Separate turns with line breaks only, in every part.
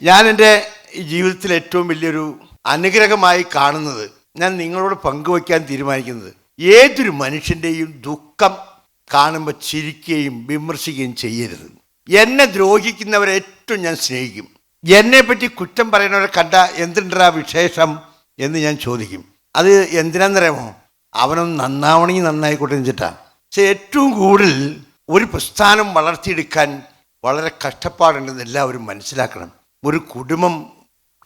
ഞാൻ എന്റെ ജീവിതത്തിൽ ഏറ്റവും വലിയൊരു അനുഗ്രഹമായി കാണുന്നത് ഞാൻ നിങ്ങളോട് പങ്കുവയ്ക്കാൻ തീരുമാനിക്കുന്നത്. ഏതൊരു മനുഷ്യന്റെയും ദുഃഖം കാണുമ്പോൾ ചിരിക്കുകയും വിമർശിക്കുകയും ചെയ്യരുത്. എന്നെ ദ്രോഹിക്കുന്നവരെ ഏറ്റവും ഞാൻ സ്നേഹിക്കും. എന്നെ പറ്റി കുറ്റം പറയുന്നവരെ കണ്ട എന്തുണ്ടാ വിശേഷം എന്ന് ഞാൻ ചോദിക്കും. അത് എന്തിനാന്നറിയാമോ? അവനൊന്ന് നന്നാവണമെങ്കിൽ നന്നായിക്കോട്ടെ എന്ന് വെച്ചിട്ടാ. പക്ഷെ ഏറ്റവും കൂടുതൽ ഒരു പ്രസ്ഥാനം വളർത്തിയെടുക്കാൻ വളരെ കഷ്ടപ്പാടുണ്ടെന്ന് എല്ലാവരും മനസ്സിലാക്കണം. ഒരു കുടുംബം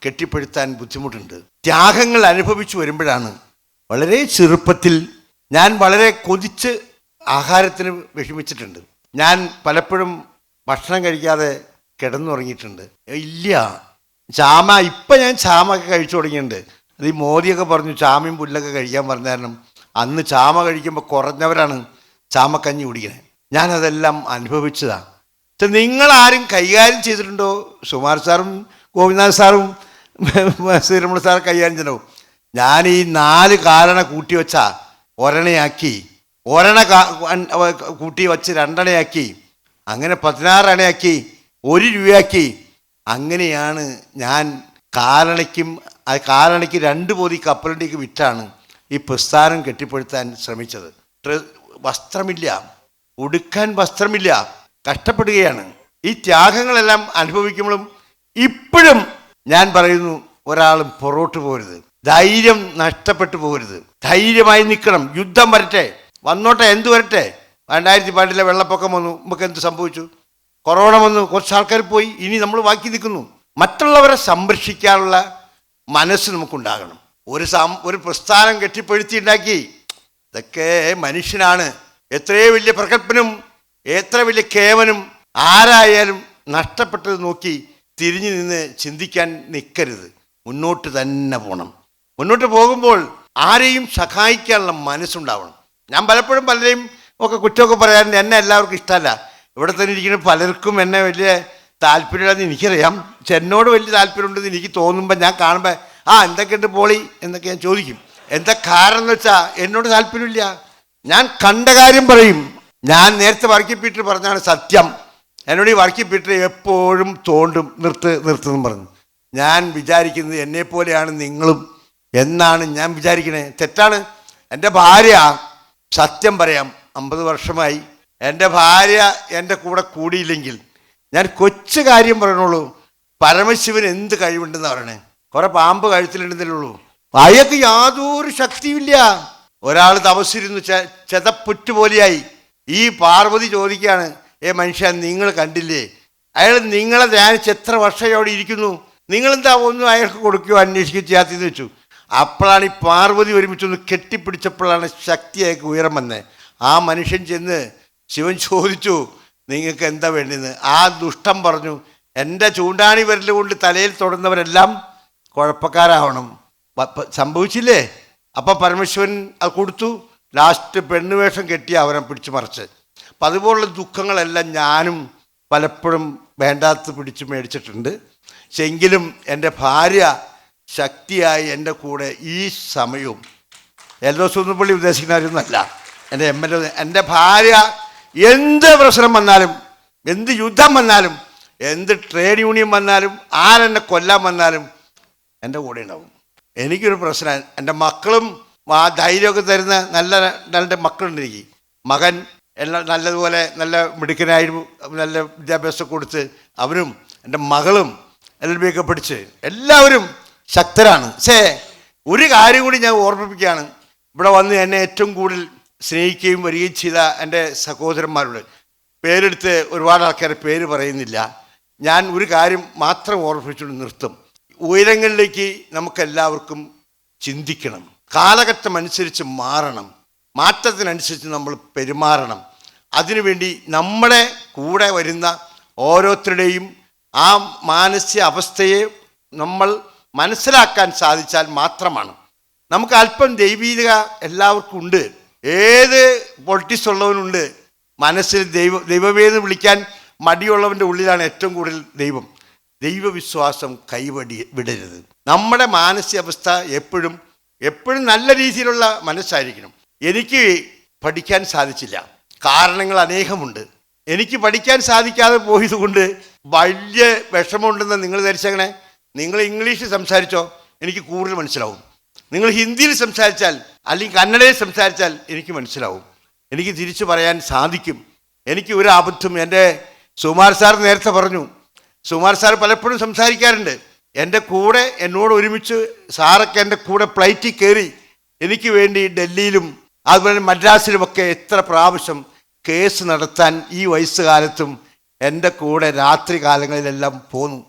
കെട്ടിപ്പടുത്താൻ ബുദ്ധിമുട്ടുണ്ട്. ത്യാഗങ്ങൾ അനുഭവിച്ചു വരുമ്പോഴാണ് വളരെ ചെറുപ്പത്തിൽ ഞാൻ വളരെ കൊതിച്ച് ആഹാരത്തിന് വിഷമിച്ചിട്ടുണ്ട്. ഞാൻ പലപ്പോഴും ഭക്ഷണം കഴിക്കാതെ കിടന്നുറങ്ങിയിട്ടുണ്ട്. ഇല്ല ചാമ ഇപ്പം ഞാൻ ചാമൊക്കെ കഴിച്ചു തുടങ്ങിയിട്ടുണ്ട്. അത് ഈ മോദിയൊക്കെ പറഞ്ഞു ചാമയും പുല്ലൊക്കെ കഴിക്കാൻ പറഞ്ഞ കാരണം അന്ന് ചാമ കഴിക്കുമ്പോൾ കുറഞ്ഞവരാണ് ചാമക്കഞ്ഞി കുടിക്കുന്നത് ഞാനതെല്ലാം അനുഭവിച്ചതാണ്. പക്ഷെ നിങ്ങളാരും കൈകാര്യം ചെയ്തിട്ടുണ്ടോ? സുമാർ സാറും ഗോപിനാഥ് സാറും ശ്രീരമണ സാർ കൈകാര്യം ചെയ്തോ ഞാൻ ഈ നാല് കാരണ കൂട്ടി വെച്ച ഒരണയാക്കി ഒരണ കൂട്ടി വെച്ച് രണ്ടണയാക്കി അങ്ങനെ പതിനാറ് അണയാക്കി ഒരു രൂപയാക്കി. അങ്ങനെയാണ് ഞാൻ കാലണയ്ക്കും ആ കാലണയ്ക്ക് രണ്ട് പോതി കപ്പലണ്ടിക്ക് വിറ്റാണ് ഈ പ്രസ്ഥാനം കെട്ടിപ്പടുത്താൻ ശ്രമിച്ചത്. വസ്ത്രമില്ല ഉടുക്കാൻ വസ്ത്രമില്ല കഷ്ടപ്പെടുകയാണ്. ഈ ത്യാഗങ്ങളെല്ലാം അനുഭവിക്കുമ്പോഴും ഇപ്പോഴും ഞാൻ പറയുന്നു ഒരാളും പുറകോട്ട് പോരുത്. ധൈര്യം നഷ്ടപ്പെട്ടു പോരുത്. ധൈര്യമായി നിൽക്കണം. യുദ്ധം വരട്ടെ. വന്നോട്ടെ എന്തു വരട്ടെ? രണ്ടായിരത്തി പതിനെട്ടിലെ വെള്ളപ്പൊക്കം വന്നു. നമുക്ക് എന്ത് സംഭവിച്ചു? കൊറോണ വന്നു. കുറച്ച് ആൾക്കാർ പോയി. ഇനി നമ്മൾ ബാക്കി നിൽക്കുന്നു. മറ്റുള്ളവരെ സംരക്ഷിക്കാനുള്ള മനസ്സ് നമുക്കുണ്ടാകണം. ഒരു സം ഒരു പ്രസ്ഥാനം കെട്ടിപ്പഴുത്തി ഉണ്ടാക്കി. ഇതൊക്കെ മനുഷ്യനാണ്. എത്രയോ വലിയ പ്രഗത്ഭനും എത്ര വലിയ കേവനും ആരായാലും നഷ്ടപ്പെട്ടത് നോക്കി തിരിഞ്ഞു നിന്ന് ചിന്തിക്കാൻ നിൽക്കരുത് മുന്നോട്ട് തന്നെ പോകണം മുന്നോട്ട് പോകുമ്പോൾ ആരെയും സഹായിക്കാനുള്ള മനസ്സുണ്ടാവണം. ഞാൻ പലപ്പോഴും പലരെയും ഒക്കെ കുറ്റമൊക്കെ പറയാറുണ്ട്. എന്നെ എല്ലാവർക്കും ഇഷ്ടമല്ല. ഇവിടെ തന്നെ ഇരിക്കുന്ന പലർക്കും എന്നെ വലിയ താല്പര്യമില്ലെന്ന് എനിക്കറിയാം. പക്ഷെ എന്നോട് വലിയ താല്പര്യമുണ്ടെന്ന് എനിക്ക് തോന്നുമ്പോൾ ഞാൻ കാണുമ്പോൾ ആ എന്തൊക്കെയുണ്ട് പോളി? എന്നൊക്കെ ഞാൻ ചോദിക്കും. എന്താ കാരണം എന്ന് വെച്ചാൽ എന്നോട് താല്പര്യമില്ല. ഞാൻ കണ്ട കാര്യം പറയും. ഞാൻ നേരത്തെ വർക്കി പീറ്റർ പറഞ്ഞാണ് സത്യം. എന്നോട് ഈ വർക്കി പീറ്റർ എപ്പോഴും തോണ്ടും നിർത്ത് നിർത്തുന്നു പറഞ്ഞു. ഞാൻ വിചാരിക്കുന്നത് എന്നെപ്പോലെയാണ് നിങ്ങളും എന്നാണ് ഞാൻ വിചാരിക്കണേ. തെറ്റാണ്. എന്റെ ഭാര്യ സത്യം പറയാം അമ്പത് വർഷമായി. എന്റെ ഭാര്യ എന്റെ കൂടെ കൂടിയില്ലെങ്കിൽ ഞാൻ കൊച്ചു കാര്യം പറയണുള്ളൂ. പരമശിവൻ എന്ത് കഴിവുണ്ടെന്ന് പറയണേ. കുറെ പാമ്പ് കഴുത്തിലുണ്ടെന്നല്ലേ ഉള്ളൂ. അയാൾക്ക് യാതൊരു ശക്തിയില്ല ഒരാൾ തപസ്സിരുന്നു ചെ ചെതപ്പുറ്റ് പോലെയായി ഈ പാർവതി ചോദിക്കുകയാണ് ഏ മനുഷ്യ നിങ്ങൾ കണ്ടില്ലേ? അയാൾ നിങ്ങളെ ധ്യാനിച്ച് എത്ര വർഷം അവിടെ ഇരിക്കുന്നു? നിങ്ങളെന്താ ഒന്നും അയാൾക്ക് കൊടുക്കുകയോ അന്വേഷിക്കുകയോ ചെയ്യാത്തെന്ന് വെച്ചു? അപ്പോഴാണ് ഈ പാർവതി ഒരുമിച്ചൊന്ന് കെട്ടിപ്പിടിച്ചപ്പോഴാണ് ശക്തി അയാൾക്ക് ഉയരം വന്നത് ആ മനുഷ്യൻ ചെന്ന് ശിവൻ ചോദിച്ചു നിങ്ങൾക്ക് എന്താ വേണ്ടിയെന്ന് ആ ദുഷ്ടം പറഞ്ഞു എന്റെ ചൂണ്ടാണി വിരൽ കൊണ്ട് തലയിൽ തൊടുന്നവരെല്ലാം കുഴപ്പക്കാരാവണം. സംഭവിച്ചില്ലേ? അപ്പം പരമേശ്വരൻ അത് കൊടുത്തു. ലാസ്റ്റ് പെണ്ണുവേഷം കെട്ടി അവനെ പിടിച്ചു മറിച്ച്. അപ്പം അതുപോലുള്ള ദുഃഖങ്ങളെല്ലാം ഞാനും പലപ്പോഴും വേണ്ടാത്ത പിടിച്ച് മേടിച്ചിട്ടുണ്ട്. പക്ഷെ എങ്കിലും എന്റെ ഭാര്യ ശക്തിയായി എന്റെ കൂടെ ഈ സമയവും എല്ലോ സുന്ദരപ്പള്ളി ഉദ്ദേശിക്കുന്നവരൊന്നുമല്ല എന്റെ എം എൽ എ എന്റെ ഭാര്യ എന്ത് പ്രശ്നം വന്നാലും എന്ത് യുദ്ധം വന്നാലും എന്ത് ട്രേഡ് യൂണിയൻ വന്നാലും ആരെന്നെ കൊല്ലാൻ വന്നാലും എന്റെ കൂടെ ഉണ്ടാവും. എനിക്കൊരു പ്രശ്നം എന്റെ മക്കളും ആ ധൈര്യമൊക്കെ തരുന്ന നല്ല രണ്ട് മക്കളുണ്ട് മകൻ എല്ലാം നല്ലതുപോലെ നല്ല മിടുക്കനായിരുന്നു നല്ല വിദ്യാഭ്യാസം കൊടുത്ത് അവരും എന്റെ മകളും എൽ ബി ഒക്കെ പഠിച്ച് എല്ലാവരും ശക്തരാണ്. പക്ഷേ ഒരു കാര്യം കൂടി ഞാൻ ഓർമ്മിപ്പിക്കുകയാണ്. ഇവിടെ വന്ന് എന്നെ ഏറ്റവും കൂടുതൽ സ്നേഹിക്കുകയും വരികയും ചെയ്ത എന്റെ സഹോദരന്മാരോട് പേരെടുത്ത് ഒരുപാട് ആൾക്കാരെ പേര് പറയുന്നില്ല. ഞാൻ ഒരു കാര്യം മാത്രം ഓർമ്മിപ്പിച്ചുകൊണ്ട് നിർത്തും. ഉയരങ്ങളിലേക്ക് നമുക്കെല്ലാവർക്കും ചിന്തിക്കണം. കാലഘട്ടം അനുസരിച്ച് മാറണം. മാറ്റത്തിനനുസരിച്ച് നമ്മൾ പെരുമാറണം. അതിനുവേണ്ടി നമ്മുടെ കൂടെ വരുന്ന ഓരോരുത്തരുടെയും ആ മാനസിക അവസ്ഥയെ നമ്മൾ മനസ്സിലാക്കാൻ സാധിച്ചാൽ മാത്രമാണ്. നമുക്ക് അല്പം ദൈവീകത എല്ലാവർക്കും ഉണ്ട്. ഏത് പൊളിറ്റിക്സ് ഉള്ളവനുണ്ട്. മനസ്സിൽ ദൈവ ദൈവമേന്ന് വിളിക്കാൻ മടിയുള്ളവന്റെ ഉള്ളിലാണ് ഏറ്റവും കൂടുതൽ ദൈവം. ദൈവവിശ്വാസം കൈവടി വിടരുത്. നമ്മുടെ മാനസികാവസ്ഥ എപ്പോഴും എപ്പോഴും നല്ല രീതിയിലുള്ള മനസ്സായിരിക്കണം. എനിക്ക് പഠിക്കാൻ സാധിച്ചില്ല. കാരണങ്ങൾ അനേകമുണ്ട്. എനിക്ക് പഠിക്കാൻ സാധിക്കാതെ പോയത് കൊണ്ട് വലിയ വിഷമമുണ്ടെന്ന് നിങ്ങൾ ധരിച്ചങ്ങനെ നിങ്ങൾ ഇംഗ്ലീഷ് സംസാരിച്ചോ? എനിക്ക് കൂടുതൽ മനസ്സിലാവും. നിങ്ങൾ ഹിന്ദിയിൽ സംസാരിച്ചാൽ അല്ലെങ്കിൽ കന്നഡയിൽ സംസാരിച്ചാൽ എനിക്ക് മനസ്സിലാവും. എനിക്ക് തിരിച്ചു പറയാൻ സാധിക്കും. എനിക്ക് ഒരു അബദ്ധം എന്റെ സുമാർ സാർ നേരത്തെ പറഞ്ഞു. സുമാർ സാർ പലപ്പോഴും സംസാരിക്കാറുണ്ട്. എന്റെ കൂടെ എന്നോട് ഒരുമിച്ച് സാറൊക്കെ എന്റെ കൂടെ ഫ്ലൈറ്റിൽ കയറി എനിക്ക് വേണ്ടി ഡൽഹിയിലും അതുപോലെ മദ്രാസിലുമൊക്കെ എത്ര പ്രാവശ്യം കേസ് നടത്താൻ ഈ വയസ്സുകാലത്തും എന്റെ കൂടെ രാത്രി കാലങ്ങളിലെല്ലാം പോന്നു.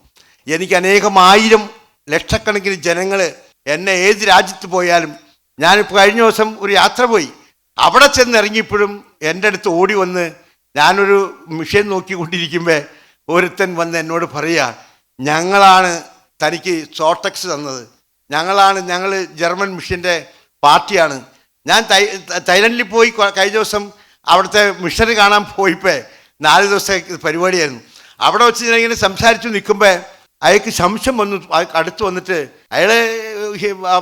എനിക്ക് അനേകം ആയിരം ലക്ഷക്കണക്കിന് ജനങ്ങൾ എന്നെ ഏത് രാജ്യത്ത് പോയാലും ഞാനിപ്പോൾ കഴിഞ്ഞ ദിവസം ഒരു യാത്ര പോയി. അവിടെ ചെന്നിറങ്ങിയപ്പോഴും എന്റെ അടുത്ത് ഓടി വന്ന് ഞാനൊരു മിഷൻ നോക്കിക്കൊണ്ടിരിക്കുമ്പോൾ ഒരുത്തൻ വന്ന് എന്നോട് പറയുക ഞങ്ങളാണ് തനിക്ക് സോർട്ടക്സ് തന്നത്. ഞങ്ങളാണ് ഞങ്ങൾ ജർമ്മൻ മിഷന്റെ പാർട്ടിയാണ്. ഞാൻ തൈ തൈലൻഡിൽ പോയി കഴിഞ്ഞ ദിവസം അവിടുത്തെ മിഷന് കാണാൻ പോയിപ്പോ. നാല് ദിവസത്തെ പരിപാടിയായിരുന്നു. അവിടെ വെച്ച് ഞാൻ ഇങ്ങനെ സംസാരിച്ചു നിൽക്കുമ്പോൾ അയാൾക്ക് സംശയം വന്നു അടുത്ത് വന്നിട്ട് അയാളെ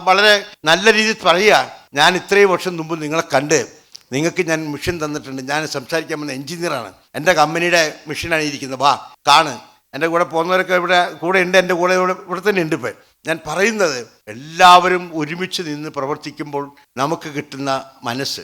വളരെ നല്ല രീതിയിൽ പറയുക ഞാൻ ഇത്രയും വർഷം മുമ്പ് നിങ്ങളെ കണ്ട് നിങ്ങൾക്ക് ഞാൻ മിഷൻ തന്നിട്ടുണ്ട്. ഞാൻ സംസാരിക്കാൻ വന്ന എഞ്ചിനീയറാണ്. എന്റെ കമ്പനിയുടെ മിഷനാണ് ഇരിക്കുന്നത്. വാ കാണ്. എന്റെ കൂടെ പോകുന്നവരൊക്കെ ഇവിടെ കൂടെ ഉണ്ട് എന്റെ കൂടെ ഇവിടെ ഇവിടെ തന്നെ ഉണ്ട് ഇപ്പം. ഞാൻ പറയുന്നത് എല്ലാവരും ഒരുമിച്ച് നിന്ന് പ്രവർത്തിക്കുമ്പോൾ നമുക്ക് കിട്ടുന്ന മനസ്സ്.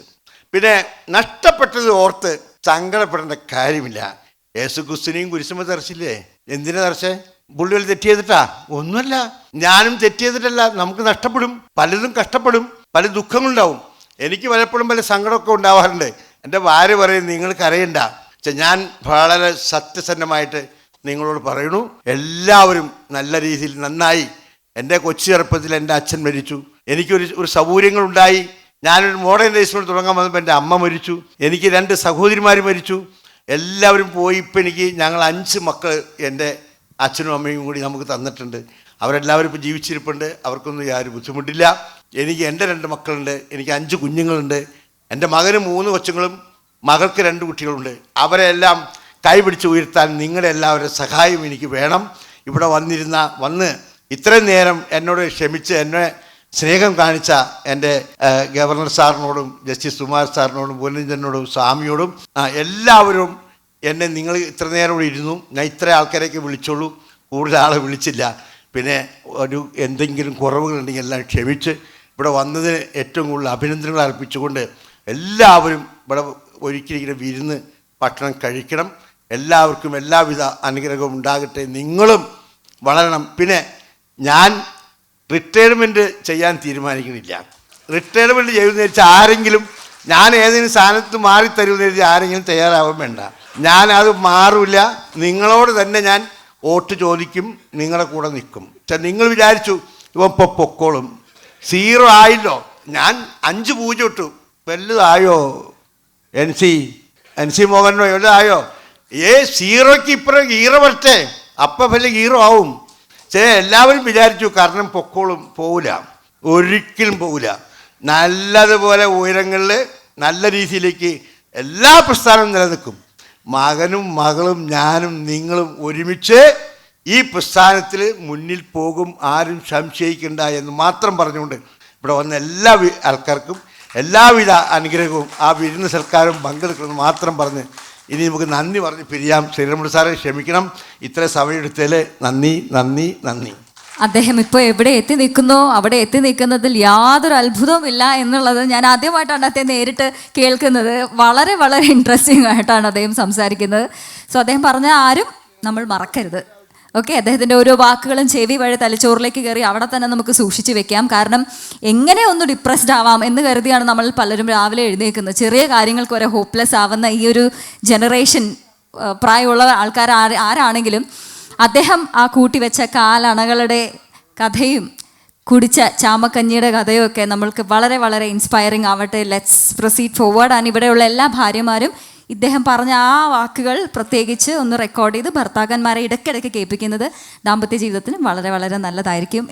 പിന്നെ നഷ്ടപ്പെട്ടത് ഓർത്ത് സങ്കടപ്പെടേണ്ട കാര്യമില്ല. യേശു ക്രിസ്തുനെയും കുരിശുമ തറച്ചില്ലേ? എന്തിനാ തറച്ചേ? പുള്ളികൾ തെറ്റ് ചെയ്തിട്ടാ? ഒന്നുമല്ല. ഞാനും തെറ്റ് ചെയ്തിട്ടല്ല. നമുക്ക് നഷ്ടപ്പെടും. പലതും കഷ്ടപ്പെടും. പല ദുഃഖങ്ങളുണ്ടാവും. എനിക്ക് പലപ്പോഴും പല സങ്കടമൊക്കെ ഉണ്ടാവാറുണ്ട്. എന്റെ ഭാര്യ പറയും നിങ്ങൾ കരയണ്ട ഞാൻ വളരെ സത്യസന്ധമായിട്ട് നിങ്ങളോട് പറയണു എല്ലാവരും നല്ല രീതിയിൽ നന്നായി. എന്റെ കൊച്ചു ചെറുപ്പത്തിൽ എന്റെ അച്ഛൻ മരിച്ചു. എനിക്കൊരു ഒരു സൗകര്യങ്ങളുണ്ടായി. ഞാനൊരു മോഡേൺ റേസിനോട് തുടങ്ങാൻ വന്നപ്പോൾ എന്റെ അമ്മ മരിച്ചു. എനിക്ക് രണ്ട് സഹോദരിമാർ മരിച്ചു. എല്ലാവരും പോയി ഇപ്പം എനിക്ക് ഞങ്ങൾ അഞ്ച് മക്കൾ എന്റെ അച്ഛനും അമ്മയും കൂടി നമുക്ക് തന്നിട്ടുണ്ട്. അവരെല്ലാവരും ഇപ്പോൾ ജീവിച്ചിരിപ്പുണ്ട്. അവർക്കൊന്നും യാതൊരു ബുദ്ധിമുട്ടില്ല. എനിക്ക് എന്റെ രണ്ട് മക്കളുണ്ട്. എനിക്ക് അഞ്ച് കുഞ്ഞുങ്ങളുണ്ട്. എന്റെ മകന് മൂന്ന് കൊച്ചുങ്ങളും മകൾക്ക് രണ്ട് കുട്ടികളുണ്ട്. അവരെല്ലാം കൈപിടിച്ച് ഉയർത്താൻ നിങ്ങളെല്ലാവരും സഹായം എനിക്ക് വേണം. ഇവിടെ വന്നിരുന്ന വന്ന് ഇത്രയും നേരം എന്നോട് ക്ഷമിച്ച് എന്നെ സ്നേഹം കാണിച്ച എന്റെ ഗവർണർ സാറിനോടും ജസ്റ്റിസ് സുമാർ സാറിനോടും പുനരഞ്ജനോടും സ്വാമിയോടും എല്ലാവരും എന്നെ നിങ്ങൾ ഇത്ര നേരം ഇവിടെ ഇരുന്നു. ഞാൻ ഇത്ര ആൾക്കാരെയൊക്കെ വിളിച്ചോളൂ. കൂടുതൽ ആളെ വിളിച്ചില്ല. പിന്നെ ഒരു എന്തെങ്കിലും കുറവുകളുണ്ടെങ്കിൽ എല്ലാം ക്ഷമിച്ച് ഇവിടെ വന്നതിന് ഏറ്റവും കൂടുതൽ അഭിനന്ദനങ്ങൾ അർപ്പിച്ചുകൊണ്ട് എല്ലാവരും ഇവിടെ ഒരിക്കലും വിരുന്ന് ഭക്ഷണം കഴിക്കണം. എല്ലാവർക്കും എല്ലാവിധ അനുഗ്രഹവും ഉണ്ടാകട്ടെ. നിങ്ങളും വളരണം. പിന്നെ ഞാൻ റിട്ടയർമെന്റ് ചെയ്യാൻ തീരുമാനിക്കുന്നില്ല റിട്ടയർമെന്റ് ചെയ്യുന്ന വെച്ചാൽ ആരെങ്കിലും ഞാൻ ഏതെങ്കിലും സ്ഥാനത്ത് മാറി തരുമെന്ന് വെച്ചാൽ ആരെങ്കിലും തയ്യാറാവാൻ വേണ്ട. ഞാനത് മാറില്ല നിങ്ങളോട് തന്നെ ഞാൻ വോട്ട് ചോദിക്കും. നിങ്ങളെ കൂടെ നിൽക്കും. പക്ഷെ നിങ്ങൾ വിചാരിച്ചു ഇപ്പം ഇപ്പോൾ പൊക്കോളും. സീറോ ആയില്ലോ. ഞാൻ അഞ്ച് പൂജ ഇട്ടു. വലുതായോ എൻ സി? എൻ സി മോഹനോ വലുതായോ ഏ സീറോയ്ക്ക് ഇപ്പുറം ഈറ വരട്ടെ. അപ്പം വലിയ ഈറോ ആവും. ചില എല്ലാവരും വിചാരിച്ചു കാരണം പൊക്കോളും പോവില്ല ഒരിക്കലും പോവില്ല നല്ലതുപോലെ ഉയരങ്ങളിൽ നല്ല രീതിയിലേക്ക് എല്ലാ പ്രസ്ഥാനവും നിലനിൽക്കും. മകനും മകളും ഞാനും നിങ്ങളും ഒരുമിച്ച് ഈ പ്രസ്ഥാനത്തിൽ മുന്നിൽ പോകും ആരും സംശയിക്കണ്ട എന്ന് മാത്രം പറഞ്ഞുകൊണ്ട് ഇവിടെ വന്ന എല്ലാ ആൾക്കാർക്കും എല്ലാവിധ അനുഗ്രഹവും ആ വിരുന്ന് സൽക്കാരവും പങ്കെടുക്കണമെന്ന് മാത്രം പറഞ്ഞ് ഇനി നമുക്ക് നന്ദി പറഞ്ഞ് പിരിയാം. ശ്രീരമണ സാറെ ക്ഷമിക്കണം. ഇത്ര സമയമെടുത്തതിൽ നന്ദി നന്ദി നന്ദി.
അദ്ദേഹം ഇപ്പോൾ എവിടെ എത്തി നിൽക്കുന്നോ അവിടെ എത്തി നിൽക്കുന്നതിൽ യാതൊരു അത്ഭുതവുമില്ല എന്നുള്ളത് ഞാൻ ആദ്യമായിട്ടാണ് അദ്ദേഹം നേരിട്ട് കേൾക്കുന്നത്. വളരെ വളരെ ഇൻട്രസ്റ്റിംഗ് ആയിട്ടാണ് അദ്ദേഹം സംസാരിക്കുന്നത്. സോ അദ്ദേഹം പറഞ്ഞ ആരും നമ്മൾ മറക്കരുത്. ഓക്കെ അദ്ദേഹത്തിന്റെ ഓരോ വാക്കുകളും ചെവി വഴി തലച്ചോറിലേക്ക് കയറി അവിടെ തന്നെ നമുക്ക് സൂക്ഷിച്ച് വെക്കാം. കാരണം എങ്ങനെ ഒന്ന് ഡിപ്രസ്ഡ് ആവാം എന്ന് കരുതിയാണ് നമ്മൾ പലരും രാവിലെ എഴുന്നേൽക്കുന്നത്. ചെറിയ കാര്യങ്ങൾക്ക് വരെ ഹോപ്പ്ലെസ് ആവുന്ന ഈ ഒരു ജനറേഷൻ പ്രായമുള്ള ആൾക്കാർ ആരാണെങ്കിലും അദ്ദേഹം ആ കൂട്ടിവെച്ച കാലണകളുടെ കഥയും കുടിച്ച ചാമക്കഞ്ഞിയുടെ കഥയും ഒക്കെ നമ്മൾക്ക് വളരെ വളരെ ഇൻസ്പയറിംഗ് ആവട്ടെ. ലെറ്റ്സ് പ്രൊസീഡ് ഫോർവേഡ് ആണ് ഇവിടെയുള്ള എല്ലാ ഭാര്യമാരും ഇദ്ദേഹം പറഞ്ഞ ആ വാക്കുകൾ പ്രത്യേകിച്ച് ഒന്ന് റെക്കോർഡ് ചെയ്ത് ഭർത്താക്കന്മാരെ ഇടയ്ക്കിടയ്ക്ക് കേൾപ്പിക്കുന്നത് ദാമ്പത്യ ജീവിതത്തിന് വളരെ വളരെ നല്ലതായിരിക്കും